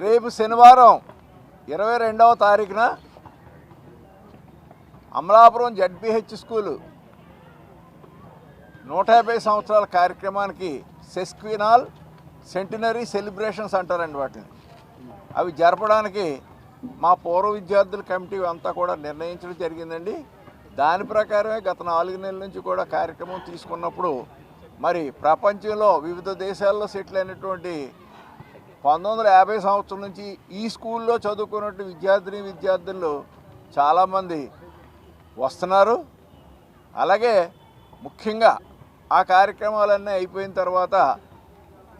రేపు శనివారం ఇరవై రెండవ తారీఖున అమలాపురం జడ్బిహెచ్ స్కూలు నూట యాభై సంవత్సరాల కార్యక్రమానికి సెస్క్వినాల్ సెంటినరీ సెలబ్రేషన్స్ అంటారండి వాటిని. అవి జరపడానికి మా పూర్వ విద్యార్థుల కమిటీ అంతా కూడా నిర్ణయించడం జరిగిందండి. దాని ప్రకారమే గత నాలుగు నెలల నుంచి కూడా కార్యక్రమం తీసుకున్నప్పుడు మరి ప్రపంచంలో వివిధ దేశాల్లో సెటిల్ అయినటువంటి పంతొమ్మిది వందల యాభై సంవత్సరం నుంచి ఈ స్కూల్లో చదువుకున్నట్టు విద్యార్థిని విద్యార్థులు చాలామంది వస్తున్నారు. అలాగే ముఖ్యంగా ఆ కార్యక్రమాలన్నీ అయిపోయిన తర్వాత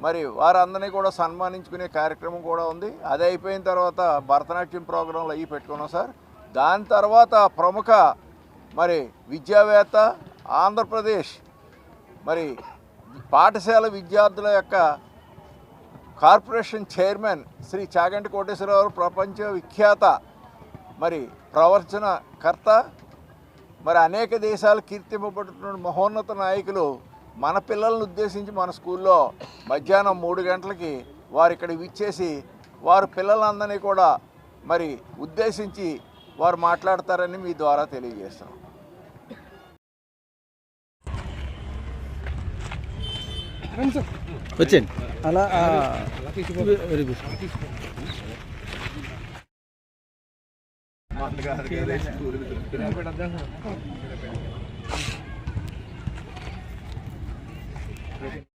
మరి వారందరినీ కూడా సన్మానించుకునే కార్యక్రమం కూడా ఉంది. అది అయిపోయిన తర్వాత భరతనాట్యం ప్రోగ్రాంలు అవి పెట్టుకున్నాం సార్. దాని తర్వాత ప్రముఖ మరి విద్యావేత్త ఆంధ్రప్రదేశ్ మరి పాఠశాల విద్యార్థుల యొక్క కార్పొరేషన్ చైర్మన్ శ్రీ చాగంటి కోటేశ్వరరావు ప్రపంచ విఖ్యాత మరి ప్రవచనకర్త మరి అనేక దేశాలు కీర్తింపబడుతున్న మహోన్నత నాయకులు మన పిల్లలను ఉద్దేశించి మన స్కూల్లో మధ్యాహ్నం మూడు గంటలకి వారు ఇక్కడ విచ్చేసి వారు పిల్లలందరినీ కూడా మరి ఉద్దేశించి వారు మాట్లాడతారని మీ ద్వారా తెలియజేస్తున్నాం. వచ్చేయండి అలా ఆ, వెరీ గుడ్